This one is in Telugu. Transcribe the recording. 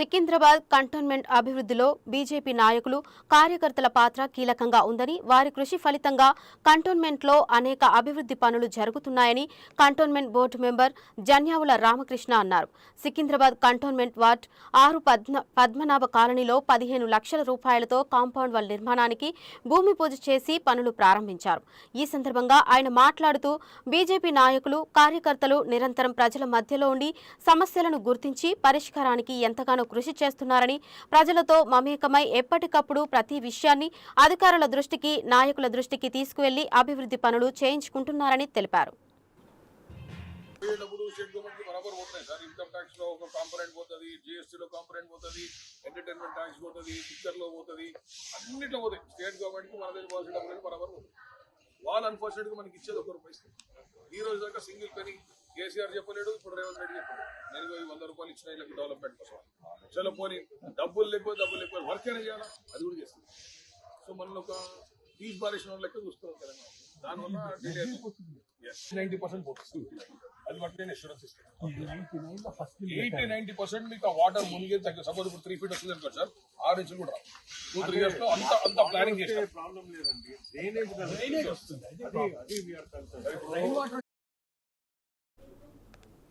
సికింద్రాబాద్ కంటోన్మెంట్ అభివృద్ధిలో బీజేపీ నాయకులు కార్యకర్తల పాత్ర కీలకంగా ఉందని వారి కృషి ఫలితంగా కంటోన్మెంట్లో అనేక అభివృద్ధి పనులు జరుగుతున్నాయని cantonment board member Janyavula Ramakrishna అన్నారు. సికింద్రాబాద్ కంటోన్మెంట్ వార్డ్ ఆరు పద్మ పద్మనాభ కాలనీలో పదిహేను లక్షల రూపాయలతో కాంపౌండ్ వాల్ నిర్మాణానికి భూమి పూజ చేసి పనులు ప్రారంభించారు. ఈ సందర్భంగా ఆయన మాట్లాడుతూ బీజేపీ నాయకులు కార్యకర్తలు నిరంతరం ప్రజల మధ్యలో ఉండి సమస్యలను గుర్తించి పరిష్కారానికి ఎంతగానో కృషి చేస్తున్నారని ప్రజలతో మమేకమై ఎప్పటికప్పుడు ప్రతి విషయాన్ని అధికారుల దృష్టికి నాయకుల దృష్టికి తీసుకువెళ్ళి అభివృద్ధి పనులు చేయించుకుంటున్నారని తెలిపారు. పోయే డబ్బులు స్టేట్ గవర్నమెంట్ బరాబర్ పోతున్నాయి సార్. ఇన్కమ్ ట్యాక్స్లో ఒక కాంపొనెంట్ పోతుంది కాంపొనెంట్ పోతుంది ఎంటర్టైన్మెంట్ ట్యాక్స్ పోతుంది పోతుంది అన్నిట్లో పోతాయి. స్టేట్ మన దగ్గర పోవాల్సిన డబ్బులు బరాబర్ పోతుంది వాళ్ళు అన్ఫార్చునేట్గా మనకి ఇచ్చేది ఒక రూపాయి ఈ రోజు దాకా సింగిల్ పెనీ కేసీఆర్ చెప్పలేడు ఇప్పుడు రేవంత్ రెడ్డి చెప్పాడు నేను ఈ వంద రూపాయలు ఇచ్చిన వీళ్ళకి డెవలప్మెంట్ కోసం. చలో పోనీ డబ్బులు లేకపోతే డబ్బులు లేకపోతే వర్క్ అయినా చేయాలా? అది కూడా చేస్తుంది. సో మనలో ఒక ఫీజ్ వాళ్ళ లెక్క చూస్తున్నాం తెలంగాణ. దానివల్ల నైన్టీ పర్సెంట్ పోతుంది అది బట్టి నేను ఇన్సూరెన్స్ ఇస్తాను ఎయిటీ నైన్టీ పర్సెంట్ మీకు ఆ వాటర్ మునిగే తగ్గ సపోజ్ ఇప్పుడు త్రీ ఫీట్ వస్తుంది అనుకోండి సార్ ఆరు ఇంచులు కూడా. టూ త్రీ ఇయర్స్లో అంత అంత ప్లానింగ్ చేస్తాం ప్రాబ్లం లేదండి. డ్రైనేజ్ డ్రైనేజ్ వస్తుంది.